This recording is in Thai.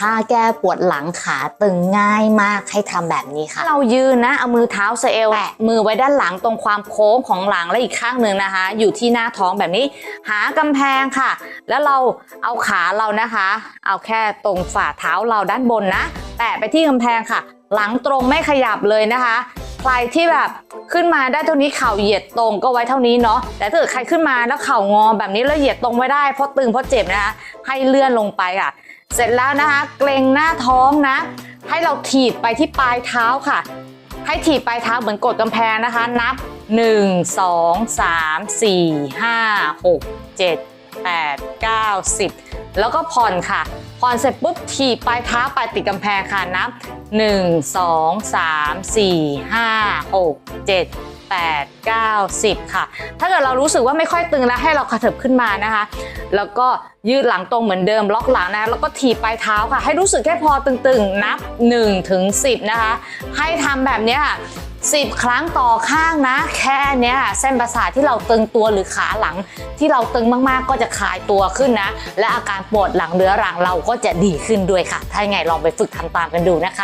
ถ้าแก้ปวดหลังขาตึงง่ายมากให้ทำแบบนี้ค่ะ เรายืนนะ เอามือเท้าสะเอวแตะมือไว้ด้านหลังตรงความโค้งของหลังและอีกข้างหนึ่งนะคะ อยู่ที่หน้าท้องแบบนี้ หากำแพงค่ะ แล้วเราเอาขาเรานะคะ เอาแค่ตรงฝ่าเท้าเราด้านบนนะ แตะไปที่กำแพงค่ะ หลังตรงไม่ขยับเลยนะคะ ใครที่แบบขึ้นมาได้เท่านี้เข่าเหยียดตรงก็ไว้เท่านี้เนาะแต่ถ้าเกิดใครขึ้นมาแล้วเข่างอแบบนี้แล้วเหยียดตรงไม่ได้เพราะตึงเพราะเจ็บนะคะให้เลื่อนลงไปค่ะ เสร็จแล้วนะคะ เกรงหน้าท้องนะ ให้เราถีบไปที่ปลายเท้าค่ะ ให้ถีบปลายเท้าเหมือนกดกำแพงนะคะ นับ 1 2 3 4 5 6 7 8 9 10 แล้วก็ผ่อนค่ะ ผ่อนเสร็จปุ๊บถีบปลายเท้าไปติดกำแพงค่ะนับ 1 2 3 4 5 6 7 8 9 10 ค่ะ ถ้าเกิดเรารู้สึกว่าไม่ค่อยตึงแล้วให้เราขยับขึ้นมานะคะ แล้วก็ยืดหลังตรงเหมือนเดิมล็อกหลังนะแล้วก็ถีบปลายเท้าค่ะ ให้รู้สึกแค่พอตึงๆ นับ1ถึง10 นะคะ ให้ทำแบบนี้ย10 ครั้งต่อข้างนะ แค่เนี้ยเส้นประสาทที่เราตึงตัวหรือขาหลัง ที่เราตึงมากๆก็จะคลายตัวขึ้นนะ และอาการปวดหลังเรื้อรังเราก็จะดีขึ้นด้วยค่ะ ถ้ายังไงลองไปฝึกทำตามกันดูนะคะ